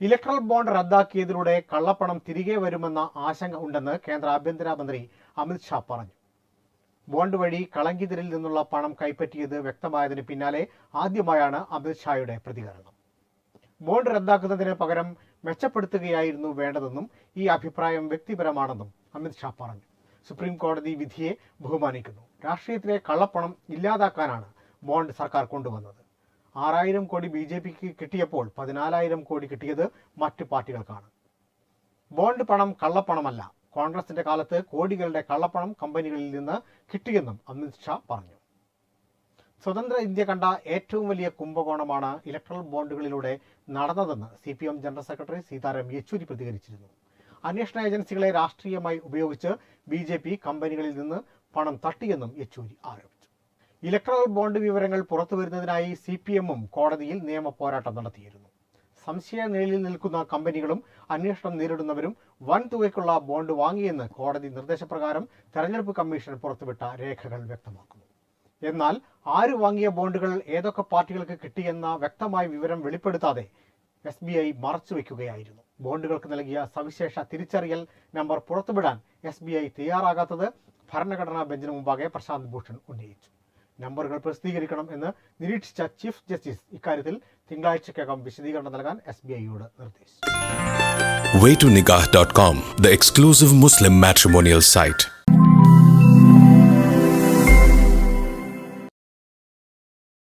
Electoral bond റദ്ദാക്കിയതിലൂടെ കള്ളപ്പണം തിരികെ വരുമെന്ന ആശങ്ക ഉണ്ടെന്ന് കേന്ദ്ര ആഭ്യന്തരമന്ത്രി അമിത് ഷാ പറഞ്ഞു. ബോണ്ട് വഴി കളങ്കിതിരിൽ നിന്നുള്ള പണം കൈപ്പറ്റിയത് വ്യക്തമായതിന് പിന്നാലെ ആദ്യമായാണ് അമിത് ഷായുടെ പ്രതികരണം. ബോണ്ട് റദ്ദാക്കുന്നതിന് പകരം മെച്ചപ്പെടുത്തുകയായിരുന്നു വേണ്ടതെന്നും ഈ അഭിപ്രായം വ്യക്തിപരമാണെന്നും അമിത് ഷാ പറഞ്ഞു. സുപ്രീം കോടതി വിധിയെ ബഹുമാനിക്കുന്നു. രാഷ്ട്രീയത്തിലെ കള്ളപ്പണം ഇല്ലാതാക്കാനാണ് ബോണ്ട് സർക്കാർ കൊണ്ടുവന്നത്. ആറായിരം കോടി ബി ജെ പിക്ക് കിട്ടിയപ്പോൾ പതിനാലായിരം കോടി കിട്ടിയത് മറ്റ് പാർട്ടികൾക്കാണ്. ബോണ്ട് പണം കള്ളപ്പണമല്ല. കോൺഗ്രസിന്റെ കാലത്ത് കോടികളുടെ കള്ളപ്പണം കമ്പനികളിൽ നിന്ന് കിട്ടിയെന്നും അമിത് ഷാ പറഞ്ഞു. സ്വതന്ത്ര ഇന്ത്യ കണ്ട ഏറ്റവും വലിയ കുംഭകോണമാണ് ഇലക്ട്രൽ ബോണ്ടുകളിലൂടെ നടന്നതെന്ന് C P M general secretary Sitaram Yechury പ്രതികരിച്ചിരുന്നു. അന്വേഷണ ഏജൻസികളെ രാഷ്ട്രീയമായി ഉപയോഗിച്ച് ബി കമ്പനികളിൽ നിന്ന് പണം തട്ടിയെന്നും യെച്ചൂരി ആരോപിച്ചു. ഇലക്ട്രൽ ബോണ്ട് വിവരങ്ങൾ പുറത്തുവരുന്നതിനായി സി പി എമ്മും കോടതിയിൽ നിയമ പോരാട്ടം നടത്തിയിരുന്നു. സംശയ നിഴലിൽ നിൽക്കുന്ന കമ്പനികളും അന്വേഷണം നേരിടുന്നവരും വൻ തുകയ്ക്കുള്ള ബോണ്ട് വാങ്ങിയെന്ന് കോടതി നിർദ്ദേശപ്രകാരം തെരഞ്ഞെടുപ്പ് കമ്മീഷൻ പുറത്തുവിട്ട രേഖകൾ വ്യക്തമാക്കുന്നു. എന്നാൽ ആര് വാങ്ങിയ ബോണ്ടുകൾ ഏതൊക്കെ പാർട്ടികൾക്ക് കിട്ടിയെന്ന വ്യക്തമായ വിവരം വെളിപ്പെടുത്താതെ എസ് ബി ഐ മറച്ചുവെക്കുകയായിരുന്നു ബോണ്ടുകൾക്ക് നൽകിയ സവിശേഷ തിരിച്ചറിയൽ നമ്പർ പുറത്തുവിടാൻ എസ് ബി ഐ തയ്യാറാകാത്തത് ഭരണഘടനാ ബെഞ്ചിന് മുമ്പാകെ പ്രശാന്ത് ഭൂഷൺ ഉന്നയിച്ചു. നമ്പറുകൾ പ്രസിദ്ധീകരിക്കണം എന്ന് നിരീക്ഷിച്ച ചീഫ് ജസ്റ്റിസ് ഇക്കാര്യത്തിൽ തിങ്കളാഴ്ചക്കകം വിശദീകരണം നൽകാൻ എസ് ബി ഐയോട് നിർദ്ദേശിച്ചു waytonikah.com, the exclusive Muslim matrimonial site.